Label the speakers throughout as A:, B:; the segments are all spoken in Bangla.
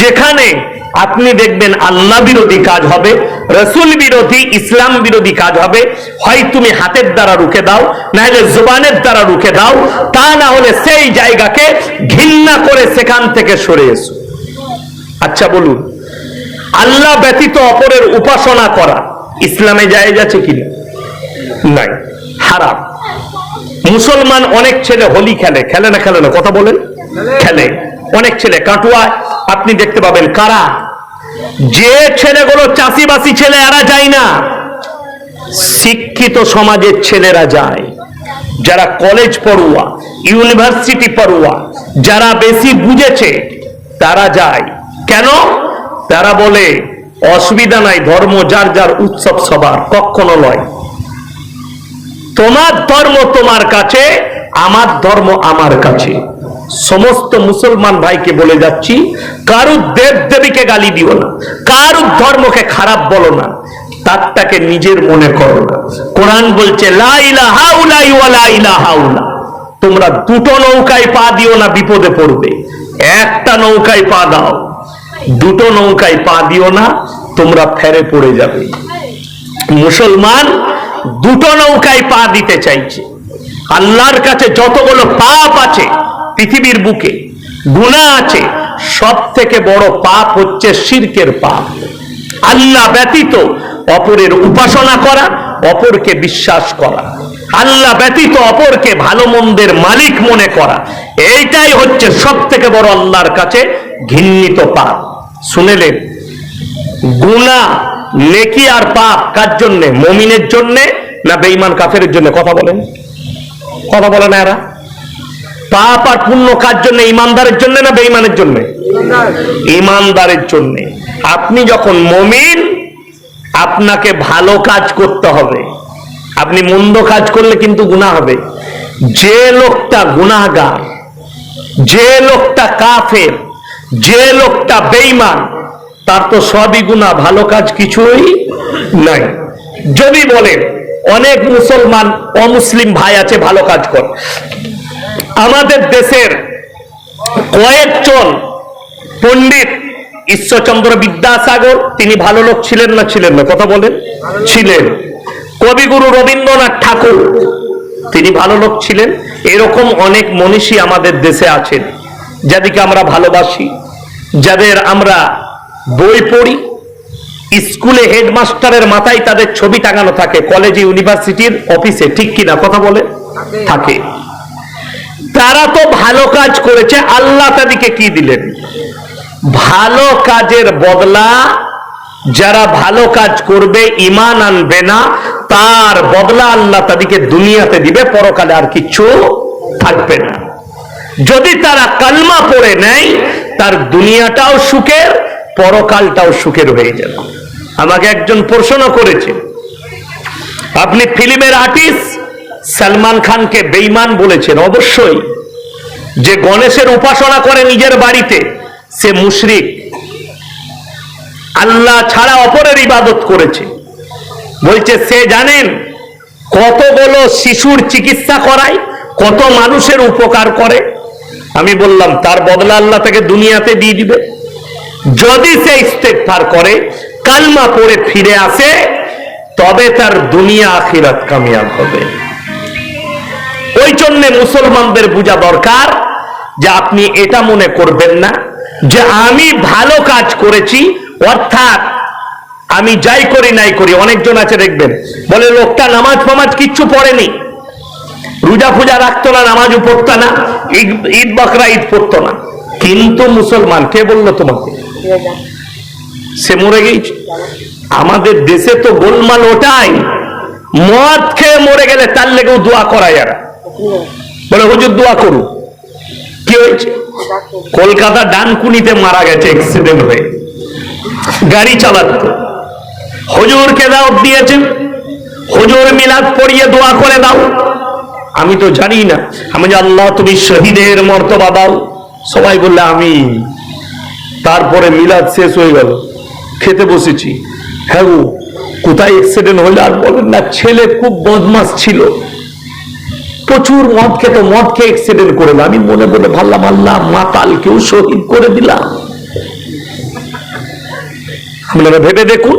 A: যেখানে আপনি দেখবেন আল্লাহ বিরোধী কাজ হবে, রসুল বিরোধী, ইসলাম বিরোধী কাজ হবে। হয় তুমি হাতের দ্বারা রুখে দাও, নাহলে জোবানের দ্বারা রুখে দাও, তা না হলে সেই জায়গাকে ঘৃণা করে সেখান থেকে সরে এসো। আচ্ছা বলুন, আল্লাহ ব্যতীত অপরের উপাসনা করা ইসলামে জায়েজ আছে কিনা? নাই, হারাম। মুসলমান অনেক ছেলে হোলি খেলে খেলে না খেলে না, কথা বলেন? খেলে। অনেক ছেলে, কাটুয়া, আপনি দেখতে পাবেন, কারা? যে ছেলেগুলো চাষিবাসি ছেলে, এরা যায় না। শিক্ষিত সমাজের ছেলেরা যায়। যারা কলেজ পড়ুয়া ইউনিভার্সিটি পড়ুয়া, যারা বেশি বুঝেছে, তারা যায়। কেন? তারা বলে, অসুবিধা নাই, ধর্ম যার যার উৎসব সবার, কখনো নয়। তোমার ধর্ম তোমার কাছে, আমার ধর্ম আমার কাছে। সমস্ত মুসলমান ভাইকে বলে যাচ্ছি, কারুর দেব দেবীকে গালি দিও না, কারুর ধর্মকে খারাপ বলো না, তারটাকে নিজের মনে করো না। কোরআন বলছে। তোমরা দুটো নৌকায় পা দিও না, বিপদে পড়বে। একটা নৌকায় পা দাও, দুটো নৌকায় পা দিও না, তোমরা ফেরে পড়ে যাবে। মুসলমান দুটো নৌকায় পা দিতে চাইছে। আল্লাহর কাছে যতগুলো পাপ আছে পৃথিবীর বুকে। গুণা আছে সব থেকে বড় পাপ হচ্ছে শিরকের পাপ। আল্লাহ ব্যতীত অপরের উপাসনা করা, অপরকে বিশ্বাস করা। আল্লাহ ব্যতীত অপরকে ভালো মন্দের মালিক মনে করা। এইটাই হচ্ছে সব থেকে বড় আল্লাহর কাছে ঘৃণিত পাপ। শুনেলেন গুণা নেকি আর পাপ কার জন্যে? মমিনের জন্যে না বেঈমান কাফের জন্য? কথা বলেন। কথা বলে না এরা? পাপ আর পুণ্য কার জন্য? ইমানদারের জন্য না বেঈমানের জন্য? ইমানদারের জন্য। আপনি যখন মমিন, আপনাকে ভালো কাজ করতে হবে। আপনি মন্দ কাজ করলে কিন্তু গুণা হবে। যে লোকটা গুনাহগার, যে লোকটা কাফের, যে লোকটা বেঈমান, তার তো সবই গুণা ভালো কাজ কিছুই নাই। যদি বলেন, অনেক মুসলমান অমুসলিম ভাই আছে, ভালো কাজ কর। আমাদের দেশের কয়েকজন পণ্ডিত ঈশ্বরচন্দ্র বিদ্যাসাগর, তিনি ভালো লোক ছিলেন না ছিলেন না? কথা বলেন। ছিলেন। কবিগুরু রবীন্দ্রনাথ ঠাকুর, তিনি ভালো লোক ছিলেন। এরকম অনেক মনীষী আমাদের দেশে আছেন, যাদেরকে আমরা ভালোবাসি, যাদের আমরা বই পড়ি, স্কুলে হেডমাস্টারের মাথায় তাদের ছবি টাঙানো থাকে, কলেজ, ইউনিভার্সিটির অফিসে, ঠিক কিনা? কথা বলে থাকে। তারা তো ভালো কাজ করেছে, আল্লাহ তাদেরকে কি দিলেন? ভালো কাজের বদলা যারা ভালো কাজ করবে ইমান আনবে না, তার বদলা আল্লাহ তাদেরকে দুনিয়াতে দিবে, পরকালে আর কিছু থাকবে না। যদি তারা কালমা পড়ে নেয়, তার দুনিয়াটাও সুখের, পরকালটাও সুখের হয়ে যাবে। আমাকে একজন প্রশ্ন করেছে, আপনি ফিল্মের আর্টিস্ট সালমান খানকে বেইমান বলেছেন, অবশ্যই। যে গণেশের উপাসনা করে নিজের বাড়িতে, সে মুশরিক। আল্লাহ ছাড়া অপরের ইবাদত করেছে। বলছে, সে জানেন কতগুলো শিশুর চিকিৎসা করায়, কত মানুষের উপকার করে। আমি বললাম, তার বদলা আল্লাহ তাকে দুনিয়াতে দিয়ে দিবে। যদি সে ইস্তেকফার করে, কালমা পড়ে ফিরে আসে, তবে তার দুনিয়া আখিরাত কামিয়াব হবে। ওই জন্য মুসলমানদের বোঝা দরকার যে আপনি এটা মনে করবেন না, যে আমি ভালো কাজ করেছি, অর্থাৎ আমি যাই করি নাই করি, অনেকজন আছে দেখবেন, বলে লোকটা নামাজ ফামাজ কিচ্ছু পড়েনি। রোজা ফুজা রাখতো না নামাজও পড়তো না, ঈদ- বকরা, ঈদ পড়তো না। কিন্তু মুসলমান, কে বলল তোমাকে? সে মরে গেছে আমাদের দেশে তো গোলমাল ওটাই, মদ খেয়ে মরে গেলে তার লেগেও দোয়া করায় এরা। বলে, হুজুর, দোয়া করু। কি হয়েছে? কলকাতা ডানকুনিতে মারা গেছে অ্যাক্সিডেন্ট হয়ে। গাড়ি চালাতো। হুজুরকে দাও দিয়েছে হুজুর মিলাদ পড়িয়ে দোয়া করে দাও। আমি তো জানি না। আমি যে আল্লাহ, তুমি শহীদের মর্তবা দাও। সবাই বললে আমি তারপরে মিলাদ শেষ হয়ে গেল। খেতে বসেছি। হ্যাঁ কোথায় অ্যাক্সিডেন্ট হলে আর বলেন না, ছেলে খুব বদমাস ছিল। প্রচুর মদ খেত, মদ খেয়ে অ্যাক্সিডেন্ট করে আমি মনে মনে ভাবলাম, আল্লাহ মাতাল কেউ শহীদ করে দিলাম। আপনারা ভেবে দেখুন,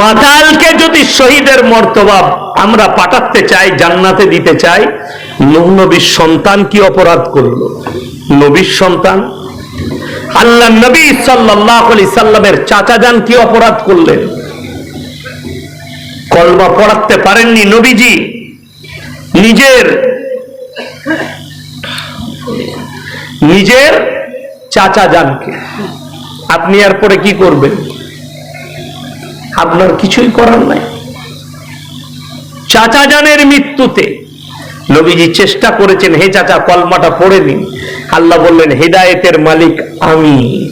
A: মাতালকে যদি শহীদের মর্তবা আমরা পাঠাতে চাই, জান্নাতে দিতে চাই নবীর সন্তান কি অপরাধ করল? নবীর সন্তান? আল্লাহ নবী সাল্লাল্লাহু আলাইহি সাল্লামের চাচা যান কি অপরাধ করলেন? কলমা পড়াতে পারেননি নবীজি। নিজের। নিজের চাচা জানকে। আপনি এর পরে কি করবেন? আপনার কিছুই করার নাই। চাচা জানের মৃত্যুতে নবীজি চেষ্টা করেছেন, হে চাচা, কলমাটা পড়ে নিন। আল্লাহ বললেন, হিদায়েতের মালিক আমি।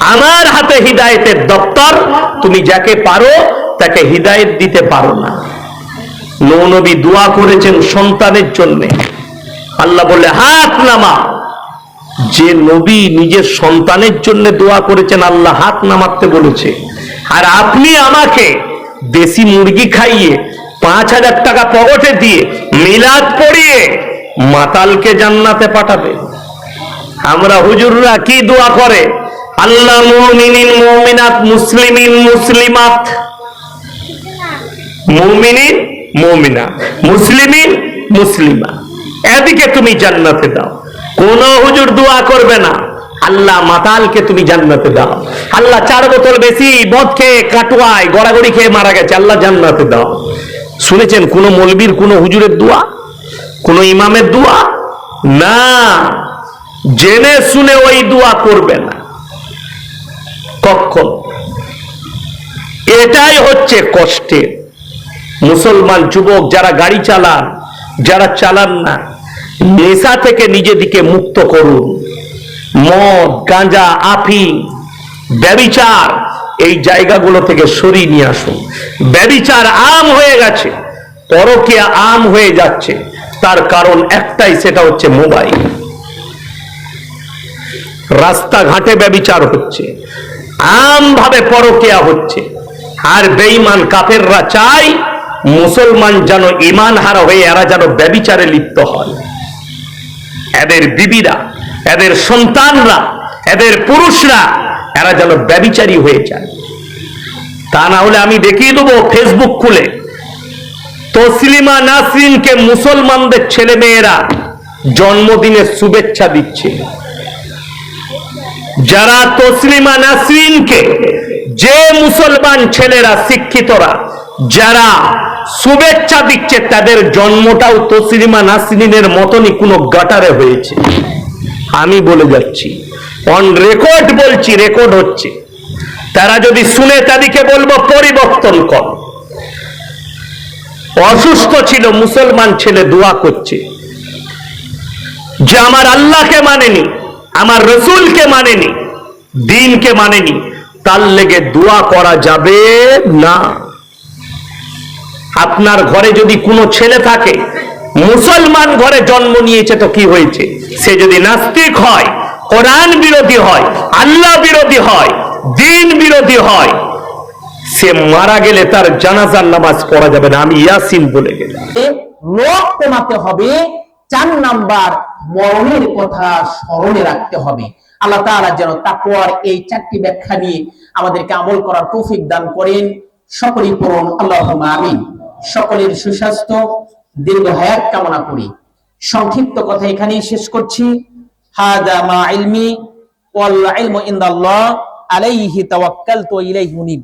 A: আমার হাতে হিদায়েতের দপ্তর, তুমি যাকে পারো, তাকে হিদায়েত দিতে পারো না। নৌ নবী দোয়া করেছেন সন্তানের জন্য। আল্লাহ বলে হাত নামা। যে নবী নিজের সন্তানের জন্য দোয়া করেছেন, আল্লাহ হাত নামাতে বলেছে। আর আপনি আমাকে দেশি মুরগি খাইয়ে পাঁচ হাজার টাকা পকেটে দিয়ে মিলাদ পড়িয়ে মাতালকে জান্নাতে পাঠাবে। আমরা হুজুররা কি দোয়া করে? আল্লাহ মুমিনিন, মুমিনাত, মুসলিমিন, মুসলিমাত। মুমিনিন মুমিনা, মুসলিমিন, মুসলিমা। এদিকে তুমি জান্নাতে দাও। কোন হুজুর দোয়া করবে না। আল্লাহ মাতালকে তুমি জান্নাতে দাও। আল্লাহ চার বোতল বেশি মদ খেয়ে কাটুয়ায় গড়াগড়ি খেয়ে মারা গেছে, আল্লাহ জান্নাতে দাও। শুনেছেন কোন মলবির, কোন হুজুরের দোয়া? কোন ইমামের দোয়া? না। জেনে শুনে ওই দোয়া করবে না। কখন? এটাই হচ্ছে কষ্টের। মুসলমান যুবক যারা গাড়ি চালান, যারা চালান না, নেশা থেকে নিজেদিকে মুক্ত করুন। মদ, গাঁজা আফিং ব্যবিচার এই জায়গাগুলো থেকে সরিয়ে নিয়ে আসুন। ব্যবিচার আম হয়ে গেছে, পরকিয়া আম হয়ে যাচ্ছে, তার কারণ একটাই, সেটা হচ্ছে মোবাইল। রাস্তাঘাটে ব্যবিচার হচ্ছে, আমভাবে পরকিয়া হচ্ছে। আর বেঈমান কাফেররা চায় মুসলমান যেন ইমান হারা হয়ে এরা যেন ব্যবিচারে লিপ্ত হয়। এদের বিবিরা, এদের সন্তানরা, এদের পুরুষরা এরা যেন ব্যবিচারী হয়ে যায়। তা না হলে আমি দেখিয়ে দেবো ফেসবুক খুলে, তসলিমা নাসরিনকে মুসলমানদের ছেলে মেয়েরা জন্মদিনের শুভেচ্ছা দিচ্ছে। যারা তসলিমা নাসরিনকে যে মুসলমান ছেলেরা শিক্ষিতরা, যারা শুভেচ্ছা দিচ্ছে তাদের জন্মটাও তসলিমা নাসরিনের মতনই কোনো গাটারে হয়েছে। আমি বলে যাচ্ছি অন রেকর্ড বলছি রেকর্ড হচ্ছে। তারা যদি শুনে তাদেরকে বলব, পরিবর্তন কর। অসুস্থ ছিল, মুসলমান ছেলে দোয়া করছে। যে আমার আল্লাহকে মানেনি, আমার রসুলকে মানেনি, দিনকে মানেনি, তার লেগে দোয়া করা যাবে না। আপনার ঘরে যদি কোনো ছেলে থাকে, মুসলমান ঘরে জন্ম নিয়েছে তো কি হয়েছে? সে যদি নাস্তিক হয়, কোরআন বিরোধী হয়, আল্লাহ বিরোধী হয়, দিন বিরোধী হয়, সে মারা গেলে তার জানাজার নামাজ পড়া যাবে না। আমি ইয়াসিন বলে গেলাম।
B: লোক কমাতে হবে, চার নাম্বার মরণের কথা স্মরণে রাখতে হবে। আল্লাহ তাআলা যেন তাকওয়ার এই চারটি ব্যাখ্যা নিয়ে আমাদেরকে আমল করার তৌফিক দান করেন। সকলেই পড়ুন, আল্লাহুম্মা আমিন। সকলের সুস্বাস্থ্য, দীর্ঘ হায়াত কামনা করি। সংক্ষিপ্ত কথা এখানেই শেষ করছি। হাদা মা ইলমি ওয়াল ইলমু ইনদাল্লাহ আলাইহি তাওয়াক্কালতু ওয়া ইলাইহি উনীব